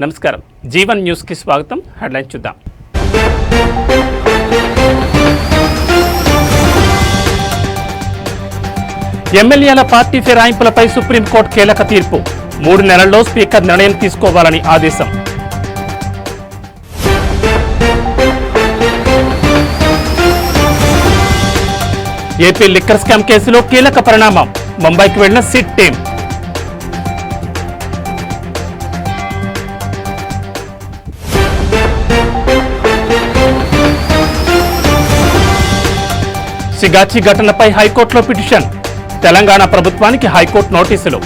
నమస్కారం. జీవన్ న్యూస్కి స్వాగతం. హెడ్లైన్ చూద్దాం. ఎమ్మెల్యేల పార్టీ ఫిరాయింపులపై సుప్రీంకోర్టు కీలక తీర్పు. మూడు నెలల్లో స్పీకర్ నిర్ణయం తీసుకోవాలని ఆదేశం. ఏపీ లిక్కర్ స్కామ్ కేసులో కీలక పరిణామం. ముంబైకి వెళ్ళిన సిట్ టీం. సిగాచి ఘటనపై హైకోర్టులో పిటిషన్. తెలంగాణ ప్రభుత్వానికి హైకోర్టు నోటీసులు.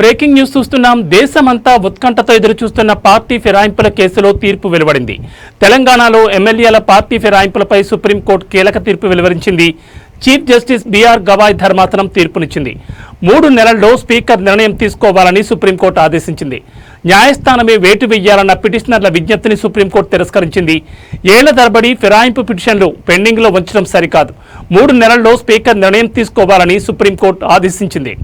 బ్రేకింగ్ న్యూస్ చూస్తున్నాం. దేశమంతా ఉత్కంఠతో ఎదురు చూస్తున్న పార్టీ ఫిరాయింపుల కేసులో తీర్పు వెలువడింది. తెలంగాణలో ఎమ్మెల్యేల పార్టీ ఫిరాయింపులపై సుప్రీంకోర్టు కీలక తీర్పు వెలువరించింది. చీఫ్ జస్టిస్ బీఆర్ గవాయ్ ధర్మాసనం తీర్పునిచ్చింది. మూడు నెలల్లో స్పీకర్ నిర్ణయం తీసుకోవాలని సుప్రీంకోర్టు ఆదేశించింది. న్యాయస్థానమే వేటు వెయ్యాలన్న పిటిషనర్ల విజ్ఞప్తిని సుప్రీంకోర్టు తిరస్కరించింది. ఏళ్ళ తరబడి ఫిరాయింపు పిటిషన్లు పెండింగ్లో ఉంచడం సరికాదు. మూడు నెలల్లో స్పీకర్ నిర్ణయం తీసుకోవాలని సుప్రీంకోర్టు ఆదేశించింది.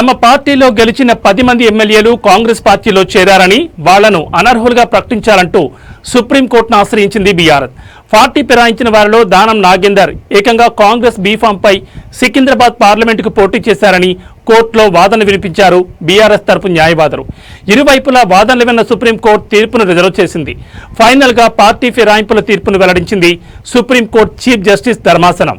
తమ పార్టీలో గెలిచిన పది మంది ఎమ్మెల్యేలు కాంగ్రెస్ పార్టీలో చేరారని వాళ్ళను అనర్హులుగా ప్రకటించాలంటూ సుప్రీంకోర్టును ఆశ్రయించింది బీఆర్ఎస్. పార్టీ ఫిరాయించిన వారిలో దానం నాగేందర్ ఏకంగా కాంగ్రెస్ బీఫామ్పై సికింద్రాబాద్ పార్లమెంటుకు పోటీ చేశారని కోర్టులో వాదన వినిపించారు బీఆర్ఎస్ తరపు న్యాయవాదులు. ఇరువైపులా వాదనలు విన్న సుప్రీంకోర్టు తీర్పును రిజర్వ్ చేసింది. ఫైనల్గా పార్టీ ఫిరాయింపుల తీర్పును వెల్లడించింది సుప్రీంకోర్టు చీఫ్ జస్టిస్ ధర్మాసనం.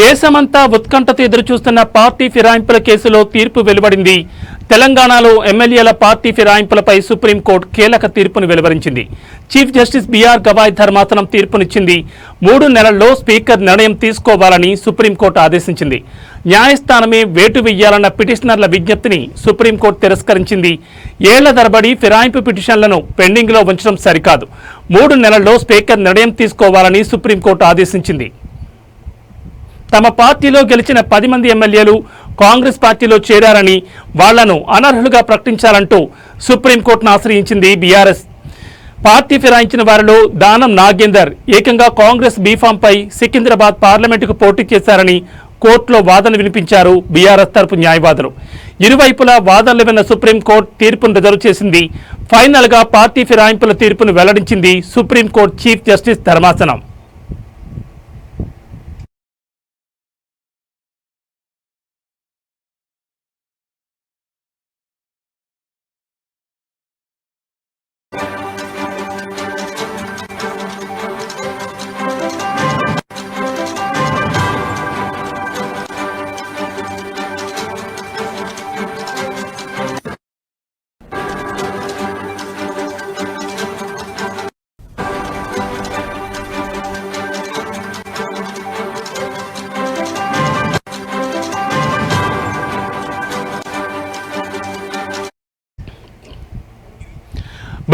దేశమంతా ఉత్కంఠతో ఎదురుచూస్తున్న పార్టీ ఫిరాయింపుల కేసులో తీర్పు వెలువడింది. తెలంగాణలో ఎమ్మెల్యేల పార్టీ ఫిరాయింపులపై సుప్రీంకోర్టు కీలక తీర్పును వెలువరించింది. చీఫ్ జస్టిస్ బీఆర్ గవాయ్ ధర్మాసనం తీర్పునిచ్చింది. మూడు నెలల్లో స్పీకర్ నిర్ణయం తీసుకోవాలని సుప్రీంకోర్టు ఆదేశించింది. న్యాయస్థానమే వేటు వెయ్యాలన్న పిటిషనర్ల విజ్ఞప్తిని సుప్రీంకోర్టు తిరస్కరించింది. ఏళ్ళ తరబడి ఫిరాయింపు పిటిషన్లను పెండింగ్లో ఉంచడం సరికాదు. మూడు నెలల్లో స్పీకర్ నిర్ణయం తీసుకోవాలని సుప్రీంకోర్టు ఆదేశించింది. తమ పార్టీలో గెలిచిన పది మంది ఎమ్మెల్యేలు కాంగ్రెస్ పార్టీలో చేరారని వాళ్ళను అనర్హులుగా ప్రకటించాలంటూ సుప్రీంకోర్టును ఆశ్రయించింది బీఆర్ఎస్. పార్టీ ఫిరాయించిన వారిలో దానం నాగేందర్ ఏకంగా కాంగ్రెస్ బీఫామ్పై సికింద్రాబాద్ పార్లమెంటుకు పోటీ చేశారని కోర్టులో వాదన వినిపించారు బీఆర్ఎస్ తరపు న్యాయవాదులు. ఇరువైపులా వాదనలు విన్న సుప్రీంకోర్టు తీర్పును రిజర్వ్ చేసింది. ఫైనల్గా పార్టీ ఫిరాయింపుల తీర్పును వెల్లడించింది సుప్రీంకోర్టు చీఫ్ జస్టిస్ ధర్మాసనం.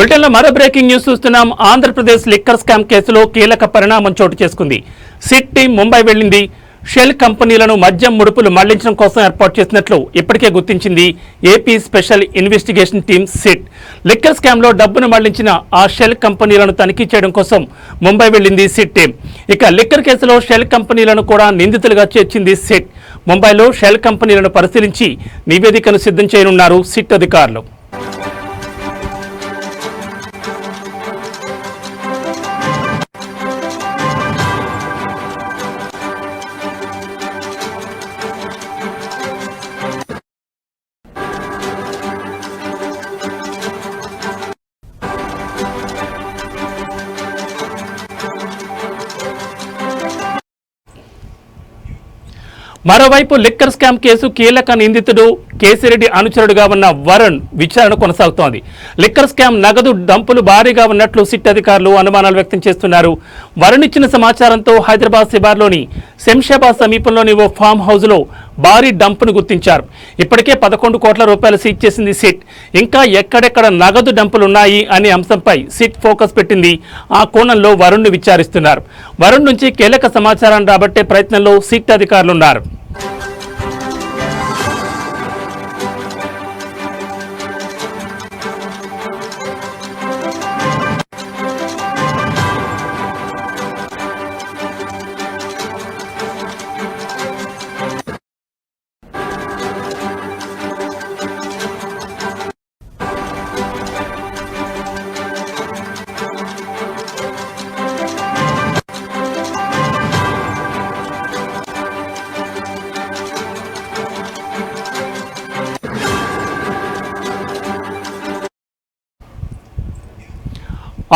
బులెటిన్లో మరో బ్రేకింగ్ న్యూస్ చూస్తున్నాం. ఆంధ్రప్రదేశ్ లిక్కర్ స్కామ్ కేసులో కీలక పరిణామం చోటు చేసుకుంది. సిట్ టీం ముంబై వెళ్ళింది. షెల్ కంపెనీలను మద్యం ముడుపులు మళ్ళించడం కోసం ఏర్పాటు చేసినట్లు ఇప్పటికే గుర్తించింది AP special investigation team SIT. Liquor స్కామ్లో డబ్బును మళ్ళించిన ఆ షెల్ కంపెనీలను తనిఖీ చేయడం కోసం ముంబై వెళ్ళింది సిట్ టీం. ఇక లిక్కర్ కేసులో షెల్ కంపెనీలను కూడా నిందితులుగా చేర్చింది సిట్. ముంబైలో షెల్ కంపెనీలను పరిశీలించి నివేదికను సిద్ధం చేయనున్నారు సిట్ అధికారులు. మరోవైపు లిక్కర్ స్కామ్ కేసు కీలక నిందితుడు కేసిరెడ్డి అనుచరుడుగా ఉన్న వరుణ్ విచారణ కొనసాగుతోంది. లిక్కర్ స్కామ్ నగదు డంపులు భారీగా ఉన్నట్లు సిట్ అధికారులు అనుమానాలు వ్యక్తం చేస్తున్నారు. వరుణ్ ఇచ్చిన సమాచారంతో హైదరాబాద్ శిబార్లోని శంషాబాద్ సమీపంలోని ఓ ఫామ్ హౌస్లో భారీ డంపును గుర్తించారు. ఇప్పటికే పదకొండు కోట్ల రూపాయలు సీజ్ చేసింది సిట్. ఇంకా ఎక్కడెక్కడ నగదు డంపులు ఉన్నాయి అనే అంశంపై సిట్ ఫోకస్ పెట్టింది. ఆ కోణంలో వరుణ్ను విచారిస్తున్నారు. వరుణ్ నుంచి కీలక సమాచారం రాబట్టే ప్రయత్నంలో సిట్ అధికారులున్నారు.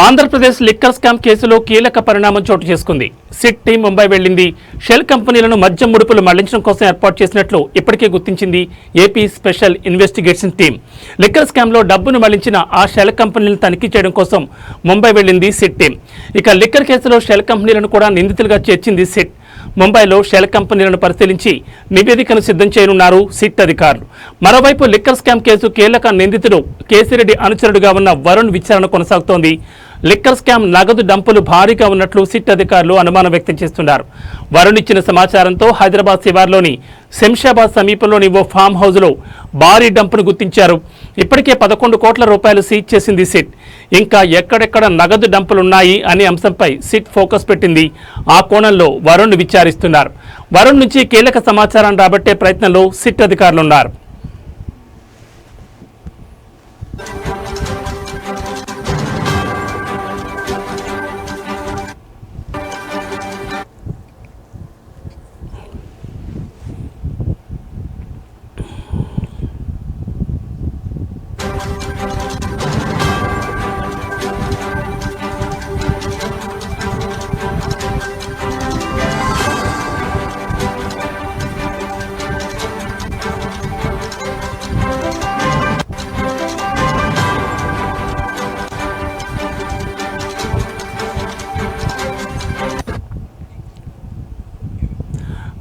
ఆంధ్రప్రదేశ్ లిక్కర్ స్కామ్ కేసులో కీలక పరిణామం చోటు చేసుకుంది. సిట్ టీం ముంబై వెళ్ళింది షెల్ కంపెనీలను మద్యం ముడుపులు మళ్ళించడం కోసం ఏర్పాటు చేసినట్లు ఇప్పటికే గుర్తించింది AP special investigation team. Liquor స్కామ్లో డబ్బును మళ్ళించిన ఆ షెల్ కంపెనీలను తనిఖీ చేయడం కోసం ముంబై వెళ్ళింది సిట్ టీం. ఇక లిక్కర్ కేసులో షెల్ కంపెనీలను కూడా నిందితులుగా చేర్చింది సిట్. ముంబైలో షెల్ కంపెనీలను పరిశీలించి నివేదికను సిద్ధం చేయనున్నారు సిట్ అధికారులు. మరోవైపు లిక్కర్ స్కామ్ కేసు కీలక నిందితుడు కేసిరెడ్డి అనుచరుడుగా ఉన్న వరుణ్ విచారణ కొనసాగుతోంది. లిక్కర్ స్కామ్ నగదు డంపులు భారీగా ఉన్నట్లు సిట్ అధికారులు అనుమానం వ్యక్తం చేస్తున్నారు. వరుణ్ ఇచ్చిన సమాచారంతో హైదరాబాద్ శివార్లోని శంషాబాద్ సమీపంలోని ఓ ఫామ్ హౌస్లో భారీ డంపును గుర్తించారు. ఇప్పటికే పదకొండు కోట్ల రూపాయలు సీజ్ చేసింది సిట్. ఇంకా ఎక్కడెక్కడ నగదు డంపులున్నాయి అనే అంశంపై సిట్ ఫోకస్ పెట్టింది. ఆ కోణంలో వరుణ్ విచారిస్తున్నారు. వరుణ్ నుంచి కీలక సమాచారం రాబట్టే ప్రయత్నంలో సిట్ అధికారులున్నారు.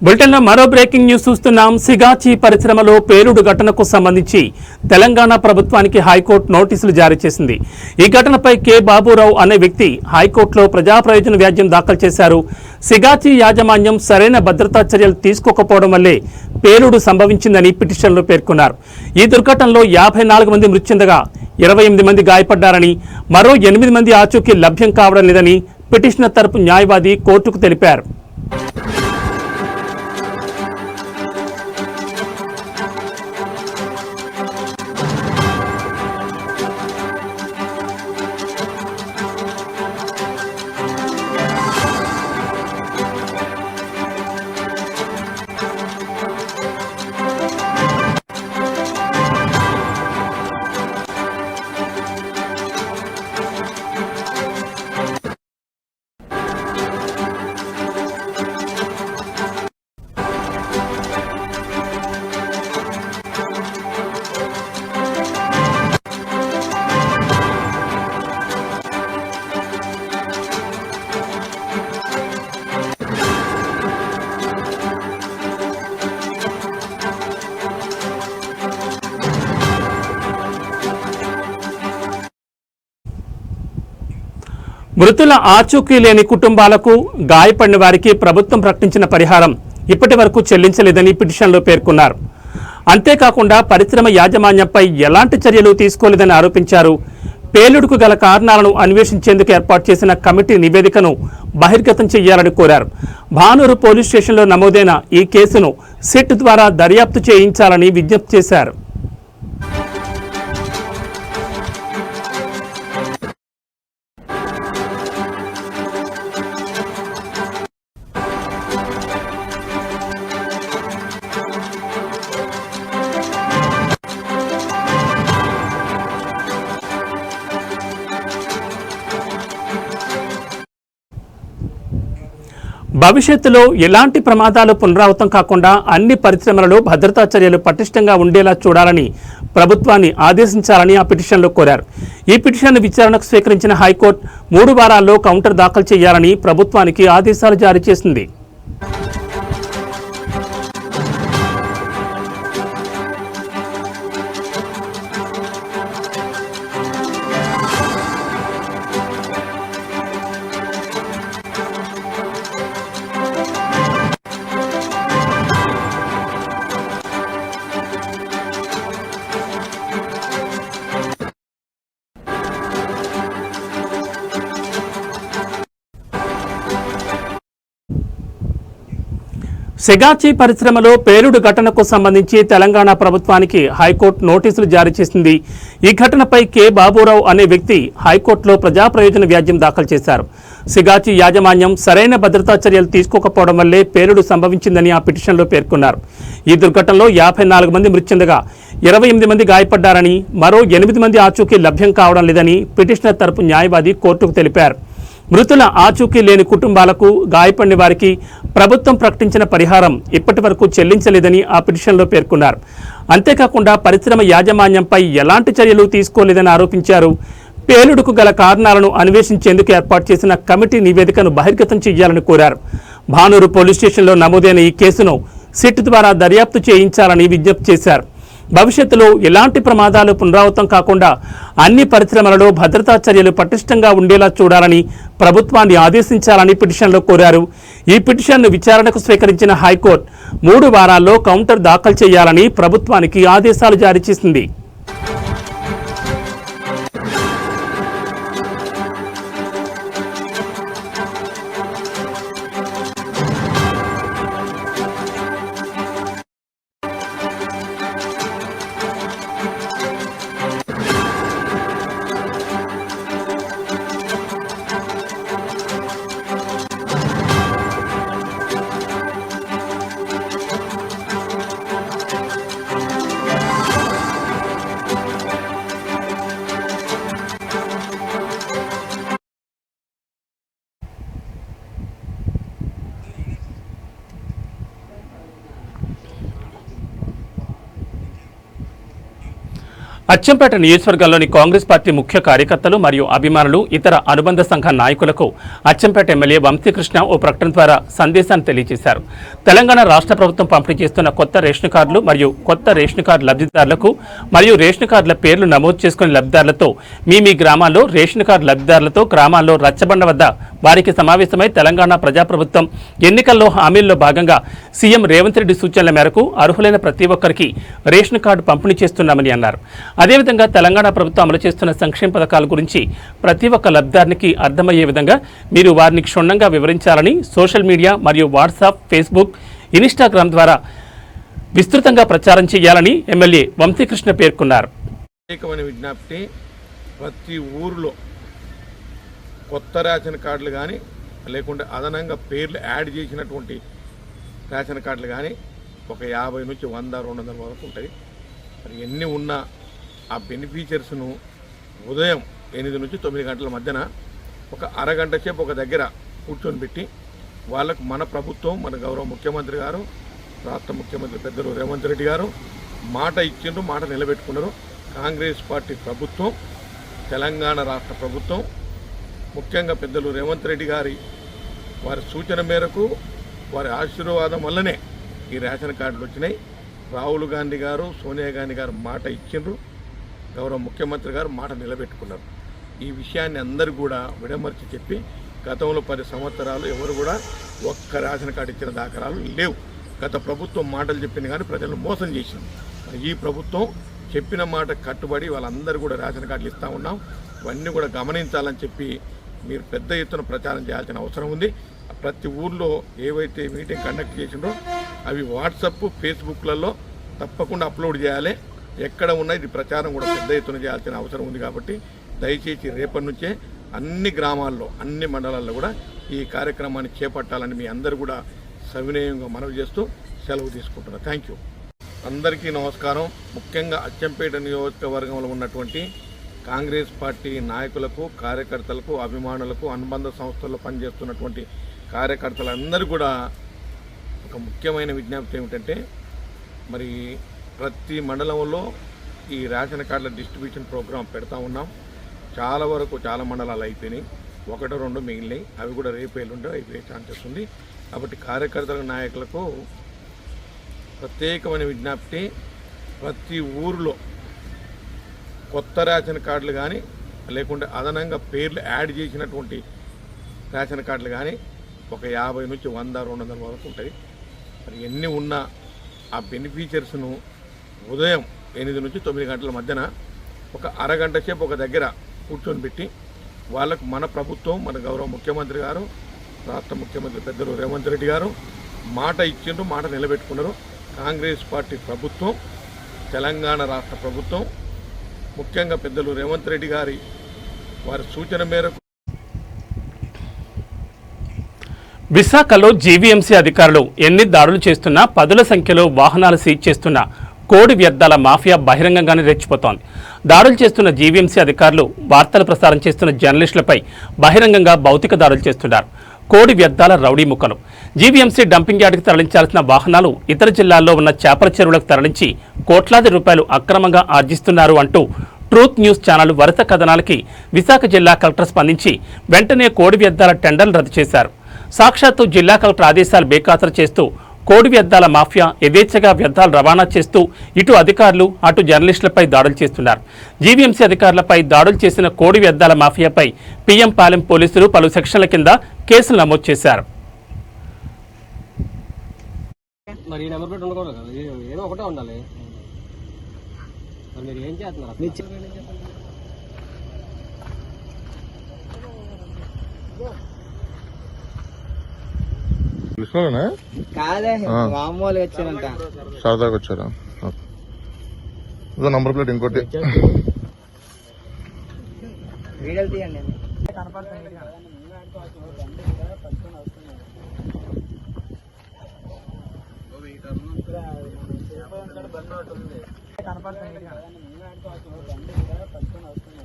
బులెటిన్లో మరో బ్రేకింగ్ న్యూస్ చూస్తున్నాం. సిగాచి పరిశ్రమలో పేలుడు ఘటనకు సంబంధించి తెలంగాణ ప్రభుత్వానికి హైకోర్టు నోటీసులు జారీ చేసింది. ఈ ఘటనపై కె బాబురావు అనే వ్యక్తి హైకోర్టులో ప్రజా ప్రయోజన వ్యాజ్యం దాఖలు చేశారు. సిగాచి యాజమాన్యం సరైన భద్రతా చర్యలు తీసుకోకపోవడం వల్లే పేలుడు సంభవించిందని పిటిషన్లో పేర్కొన్నారు. ఈ దుర్ఘటనలో యాభై నాలుగు మంది మృతి చెందగా ఇరవై ఎనిమిది మంది గాయపడ్డారని మరో ఎనిమిది మంది ఆచూకీ లభ్యం కావడం లేదని పిటిషనర్ తరపు న్యాయవాది కోర్టుకు తెలిపారు. మృతుల ఆచూకీ లేని కుటుంబాలకు గాయపడిన వారికి ప్రభుత్వం ప్రకటించిన పరిహారం ఇప్పటి వరకు చెల్లించలేదని పిటిషన్లో పేర్కొన్నారు. అంతేకాకుండా పరిశ్రమ యాజమాన్యంపై ఎలాంటి చర్యలు తీసుకోలేదని ఆరోపించారు. పేలుడుకు గల కారణాలను అన్వేషించేందుకు ఏర్పాటు చేసిన కమిటీ నివేదికను బహిర్గతం చేయాలని కోరారు. భానూరు పోలీస్ స్టేషన్లో నమోదైన ఈ కేసును సిట్ ద్వారా దర్యాప్తు చేయించాలని విజ్ఞప్తి చేశారు. భవిష్యత్తులో ఎలాంటి ప్రమాదాలు పునరావృతం కాకుండా అన్ని పరిశ్రమలలో భద్రతా చర్యలు పటిష్టంగా ఉండేలా చూడాలని ప్రభుత్వాన్ని ఆదేశించాలని ఆ పిటిషన్లో కోరారు. ఈ పిటిషన్ విచారణకు స్వీకరించిన హైకోర్టు మూడు వారాల్లో కౌంటర్ దాఖలు చేయాలని ప్రభుత్వానికి ఆదేశాలు జారీ చేసింది. సెగాచి పరిశ్రమలో పేలుడు ఘటనకు సంబంధించి తెలంగాణ ప్రభుత్వానికి హైకోర్టు నోటీసులు జారీ చేసింది. ఈ ఘటనపై కె. బాబురావు అనే వ్యక్తి హైకోర్టులో ప్రజా ప్రయోజన వ్యాజ్యం దాఖలు చేశారు. సిగాచి యాజమాన్యం సరైన భద్రతా చర్యలు తీసుకోకపోవడం వల్లే పేలుడు సంభవించిందని ఆ పిటిషన్లో పేర్కొన్నారు. ఈ దుర్ఘటనలో యాభై నాలుగు మంది మృతి చెందగా ఇరవై ఎనిమిది మంది గాయపడ్డారని మరో ఎనిమిది మంది ఆచూకీ లభ్యం కావడం లేదని పిటిషనర్ తరపు న్యాయవాది కోర్టుకు తెలిపారు. మృతుల ఆచూకీ లేని కుటుంబాలకు గాయపడిన వారికి ప్రభుత్వం ప్రకటించిన పరిహారం ఇప్పటి వరకు చెల్లించలేదని ఆ పిటిషన్లో పేర్కొన్నారు. అంతేకాకుండా పరిశ్రమ యాజమాన్యంపై ఎలాంటి చర్యలు తీసుకోలేదని ఆరోపించారు. పేలుడుకు గల కారణాలను అన్వేషించేందుకు ఏర్పాటు చేసిన కమిటీ నివేదికను బహిర్గతం చేయాలని కోరారు. భానూరు పోలీస్ స్టేషన్లో నమోదైన ఈ కేసును సిట్ ద్వారా దర్యాప్తు చేయించాలని విజ్ఞప్తి చేశారు. భవిష్యత్తులో ఎలాంటి ప్రమాదాలు పునరావృతం కాకుండా అన్ని పరిశ్రమలలో భద్రతా చర్యలు పటిష్టంగా ఉండేలా చూడాలని ప్రభుత్వాన్ని ఆదేశించాలని పిటిషన్లో కోరారు. ఈ పిటిషన్ను విచారణకు స్వీకరించిన హైకోర్టు మూడు వారాల్లో కౌంటర్ దాఖలు చేయాలని ప్రభుత్వానికి ఆదేశాలు జారీ చేసింది. అచ్చంపేట నియోజకవర్గంలోని కాంగ్రెస్ పార్టీ ముఖ్య కార్యకర్తలు మరియు అభిమానులు ఇతర అనుబంధ సంఘ నాయకులకు అచ్చంపేట ఎమ్మెల్యే వంశీకృష్ణ ఓ ప్రకటన ద్వారా సందేశాన్ని తెలియజేశారు. తెలంగాణ రాష్ట్ర ప్రభుత్వం పంపిణీ చేస్తున్న కొత్త రేషన్ కార్డులు మరియు కొత్త రేషన్ కార్డు లబ్ధిదారులకు మరియు రేషన్ కార్డుల పేర్లు నమోదు చేసుకునే లబ్ధిదారులతో మీ మీ గ్రామాల్లో రేషన్ కార్డు లబ్ధిదారులతో గ్రామాల్లో రచ్చబండ వద్ద వారికి సమావేశమై తెలంగాణ ప్రజాప్రభుత్వం ఎన్నికల్లో హామీల్లో భాగంగా సీఎం రేవంత్ రెడ్డి సూచనల మేరకు అర్హులైన ప్రతి ఒక్కరికి రేషన్ కార్డు పంపిణీ చేస్తున్నామని అన్నారు. అదేవిధంగా తెలంగాణ ప్రభుత్వం అమలు చేస్తున్న సంక్షేమ పథకాల గురించి ప్రతి ఒక్క లబ్ధానికి అర్థమయ్యే విధంగా మీరు వారిని క్షుణ్ణంగా వివరించాలని సోషల్ మీడియా మరియు వాట్సాప్ ఫేస్బుక్ ఇన్స్టాగ్రామ్ ద్వారా విస్తృతంగా ప్రచారం చేయాలని ఎమ్మెల్యే వంశీకృష్ణ పేర్కొన్నారు. ప్రత్యేకమైన విజ్ఞప్తి ప్రతి ఊరిలో కొత్త రేషన్ కార్డులు కానీ లేకుంటే అదనంగా పేర్లు యాడ్ చేసినటువంటి రేషన్ కార్డులు కానీ ఒక యాభై నుంచి వంద రెండు వందల వరకు ఉంటాయి. మరి ఎన్ని ఉన్నా ఆ బెనిఫిషియర్స్ను ఉదయం ఎనిమిది నుంచి తొమ్మిది గంటల మధ్యన ఒక అరగంట సేపు ఒక దగ్గర కూర్చొని పెట్టి వాళ్ళకు మన ప్రభుత్వం మన గౌరవ ముఖ్యమంత్రి గారు రాష్ట్ర ముఖ్యమంత్రి పెద్దలు రేవంత్ రెడ్డి గారు మాట ఇచ్చిండ్రు మాట నిలబెట్టుకున్నారు. కాంగ్రెస్ పార్టీ ప్రభుత్వం తెలంగాణ రాష్ట్ర ప్రభుత్వం ముఖ్యంగా పెద్దలు రేవంత్ రెడ్డి గారి వారి సూచన మేరకు వారి ఆశీర్వాదం వల్లనే ఈ రేషన్ కార్డులు వచ్చినాయి. రాహుల్ గాంధీ గారు సోనియా గాంధీ గారు మాట ఇచ్చిండ్రు. గౌరవ ముఖ్యమంత్రి గారు మాట నిలబెట్టుకున్నారు. ఈ విషయాన్ని అందరూ కూడా విడమర్చి చెప్పి గతంలో పది సంవత్సరాలు ఎవరు కూడా ఒక్క రేషన్ కార్డు ఇచ్చిన దాఖలాలు లేవు. గత ప్రభుత్వం మాటలు చెప్పింది కానీ ప్రజలను మోసం చేసింది. ఈ ప్రభుత్వం చెప్పిన మాట కట్టుబడి వాళ్ళందరూ కూడా రేషన్ కార్డులు ఇస్తూ ఉన్నాం. ఇవన్నీ కూడా గమనించాలని చెప్పి మీరు పెద్ద ఎత్తున ప్రచారం చేయాల్సిన అవసరం ఉంది. ప్రతి ఊర్లో ఏవైతే మీటింగ్ కండక్ట్ చేసిండ్రో అవి వాట్సప్ ఫేస్బుక్లలో తప్పకుండా అప్లోడ్ చేయాలి. ఎక్కడ ఉన్నా ఇది ప్రచారం కూడా పెద్ద ఎత్తున చేయాల్సిన అవసరం ఉంది కాబట్టి దయచేసి రేపటి నుంచే అన్ని గ్రామాల్లో అన్ని మండలాల్లో కూడా ఈ కార్యక్రమాన్ని చేపట్టాలని మీ అందరూ కూడా సవినయంగా మనవి చేస్తూ సెలవు తీసుకుంటున్నాను థ్యాంక్ యూ అందరికీ నమస్కారం. ముఖ్యంగా అచ్చంపేట నియోజకవర్గంలో ఉన్నటువంటి కాంగ్రెస్ పార్టీ నాయకులకు కార్యకర్తలకు అభిమానులకు అనుబంధ సంస్థల్లో పనిచేస్తున్నటువంటి కార్యకర్తలందరూ కూడా ఒక ముఖ్యమైన విజ్ఞప్తి ఏమిటంటే మరి ప్రతి మండలంలో ఈ రేషన్ కార్డుల డిస్ట్రిబ్యూషన్ ప్రోగ్రాం పెడతా ఉన్నాం. చాలా వరకు చాలా మండలాలు అయిపోయినాయి. ఒకటో రెండు మిగిలినాయి. అవి కూడా రేపు ఎల్లుండి అయిపోయే ఛాన్సెస్ ఉంది. కాబట్టి కార్యకర్తల నాయకులకు ప్రత్యేకమైన విజ్ఞప్తి. ప్రతి ఊరిలో కొత్త రేషన్ కార్డులు కానీ లేకుంటే అదనంగా పేర్లు యాడ్ చేసినటువంటి రేషన్ కార్డులు కానీ ఒక యాభై నుంచి వంద రెండు వందల వరకు ఉంటాయి. మరి ఎన్ని ఉన్నా ఆ బెనిఫిషియర్స్ను ఉదయం ఎనిమిది నుంచి తొమ్మిది గంటల మధ్యన ఒక అరగంట సేపు ఒక దగ్గర కూర్చొని పెట్టి వాళ్ళకు మన ప్రభుత్వం మన గౌరవ ముఖ్యమంత్రి గారు రాష్ట్ర ముఖ్యమంత్రి పెద్దలు రేవంత్ రెడ్డి గారు మాట ఇచ్చిండ్రు మాట నిలబెట్టుకున్నారు. కాంగ్రెస్ పార్టీ ప్రభుత్వం తెలంగాణ రాష్ట్ర ప్రభుత్వం ముఖ్యంగా పెద్దలు రేవంత్ రెడ్డి గారి వారి సూచన మేరకు విశాఖలో జీవీఎంసీ అధికారులు ఎన్ని దాడులు చేస్తున్నా పదుల సంఖ్యలో వాహనాలు సీజ్ చేస్తున్న కోడి వ్యర్థాల మాఫియా బహిరంగంగానే రెచ్చిపోతోంది. దాడులు చేస్తున్న జీవీఎంసీ అధికారులు వార్తలు ప్రసారం చేస్తున్న జర్నలిస్టులపై బహిరంగంగా భౌతిక దాడులు చేస్తున్నారు. కోడి వ్యర్థాల రౌడీ ముక్కలు. జీవీఎంసీ డంపింగ్ యార్డుకి తరలించాల్సిన వాహనాలు ఇతర జిల్లాల్లో ఉన్న చేపల చెరువులకు తరలించి కోట్లాది రూపాయలు అక్రమంగా ఆర్జిస్తున్నారు అంటూ ట్రూత్ న్యూస్ ఛానల్ వరుస కథనాలకి విశాఖ జిల్లా కలెక్టర్ స్పందించి వెంటనే కోడి వ్యర్థాల టెండర్లు రద్దు చేశారు. సాక్షాత్తు జిల్లా కలెక్టర్ ఆదేశాలు బేఖాతరు చేస్తూ కోడి వ్యర్థాల మాఫియా యథేచ్ఛగా వ్యర్థాలు రవాణా చేస్తూ ఇటు అధికారులు అటు జర్నలిస్టులపై దాడులు చేస్తున్నారు. జీవీఎంసీ అధికారులపై దాడులు చేసిన కోడి వ్యర్థాల మాఫియాపై పీఎం పాలెం పోలీసులు పలు సెక్షన్ల కింద కేసులు నమోదు చేశారు. మరి ఈ నెంబర్ ప్లేట్ ఉండకూడదు కదా? ఏ- ఏదో ఒకటే ఉండాలి. మరి మీరు ఏం చేస్తున్నారు అసలు? తెలుసుకోలేనా కాదే. మామూలుగా వచ్చానంట సరదాగా వచ్చారా. ఇదో నంబర్ ప్లేట్ ఇంకోటి. వీడియోలు తీయండి. మీరు ఏం చేద్దాం అనుకుంటున్నారు నెంబర్ ప్లేట్ మార్చుకొని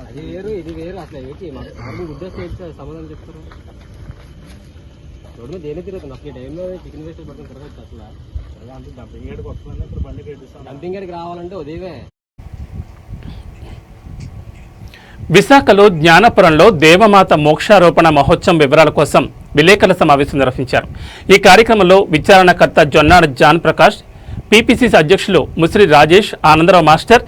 అది వేరు ఇది వేరు అసలు ఏంటి మాకు ఉద్దేశం ఏంటి సమాధానం చెప్తారు రోడ్డు మీద తిరుగుతుంది అసలు ఈ టైంలో చికెన్ వేస్ట్ పడుతుంది తిరగచ్చు అసలు డంపింగ్ గడికి రావాలంటే ఉదయమే విశాఖలో జ్ఞానపురంలో దేవమాత మోక్షారోపణ మహోత్సవం వివరాల కోసం విలేకరుల సమావేశం నిర్వహించారు. ఈ కార్యక్రమంలో విచారణకర్త జొన్నాడ జాన్ ప్రకాష్ పీపీసీసీ అధ్యక్షులు ముసిరి రాజేష్ ఆనందరావు మాస్టర్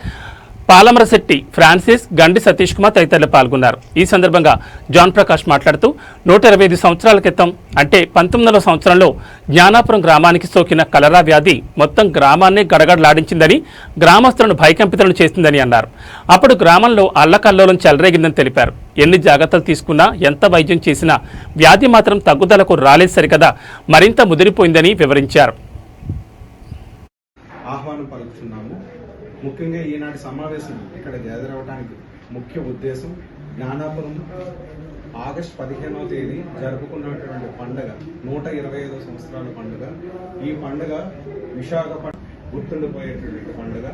పాలమరశెట్టి ఫ్రాన్సిస్ గండి సతీష్ కుమార్ తదితరులు పాల్గొన్నారు. ఈ సందర్భంగా జాన్ ప్రకాష్ మాట్లాడుతూ నూట ఇరవై ఐదు సంవత్సరాల క్రితం అంటే పంతొమ్మిదవ సంవత్సరంలో జ్ఞానాపురం గ్రామానికి సోకిన కలరా వ్యాధి మొత్తం గ్రామాన్నే గడగడలాడించిందని గ్రామస్తులను భయకంపితులను చేసిందని అన్నారు. అప్పుడు గ్రామంలో అల్లకల్లోలం చెలరేగిందని తెలిపారు. ఎన్ని జాగ్రత్తలు తీసుకున్నా ఎంత వైద్యం చేసినా వ్యాధి మాత్రం తగ్గుదలకు రాలేదు సరికదా మరింత ముదిరిపోయిందని వివరించారు. ముఖ్యంగా ఈనాటి సమావేశం ఇక్కడ గ్యాదర్ అవ్వడానికి ముఖ్య ఉద్దేశం జ్ఞానాపురం ఆగస్ట్ పదిహేనవ తేదీ జరుపుకున్నటువంటి పండుగ నూట ఇరవై ఐదో సంవత్సరాల పండుగ. ఈ పండుగ విశాఖపట్నం గుర్తుండిపోయేటువంటి పండుగ.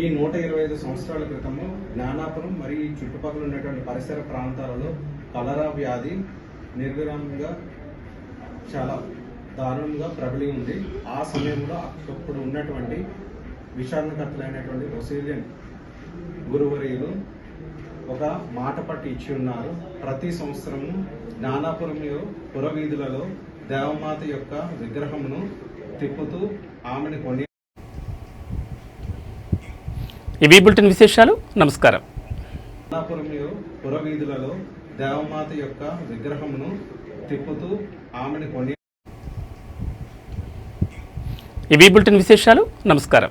ఈ నూట ఇరవై ఐదు సంవత్సరాల క్రితము జ్ఞానాపురం మరియు ఈ చుట్టుపక్కల ఉన్నటువంటి పరిసర ప్రాంతాలలో కలరా వ్యాధి నిర్విరామంగా చాలా దారుణంగా ప్రబలి ఉంది. ఆ సమయంలో అప్పుడు ఉన్నటువంటి విచారణకర్తలైనటువంటి రొసీలియన్ గురువర్యులు ఒక మాట పట్టి ఇచ్చి ఉన్నారు. ప్రతి సంవత్సరము జ్ఞానాపురంలో పురవీధులలో దేవమాత యొక్క విగ్రహమును తిప్పుతూ ఆమెను కొని ఇవి బులెటిన్ విశేషాలు? నమస్కారం. అన్నాపురం పురవీధులలో దేవమాత యొక్క విగ్రహమును తిప్పుతూ ఆమెను కొని ఇవి బులెటిన్ విశేషాలు? నమస్కారం.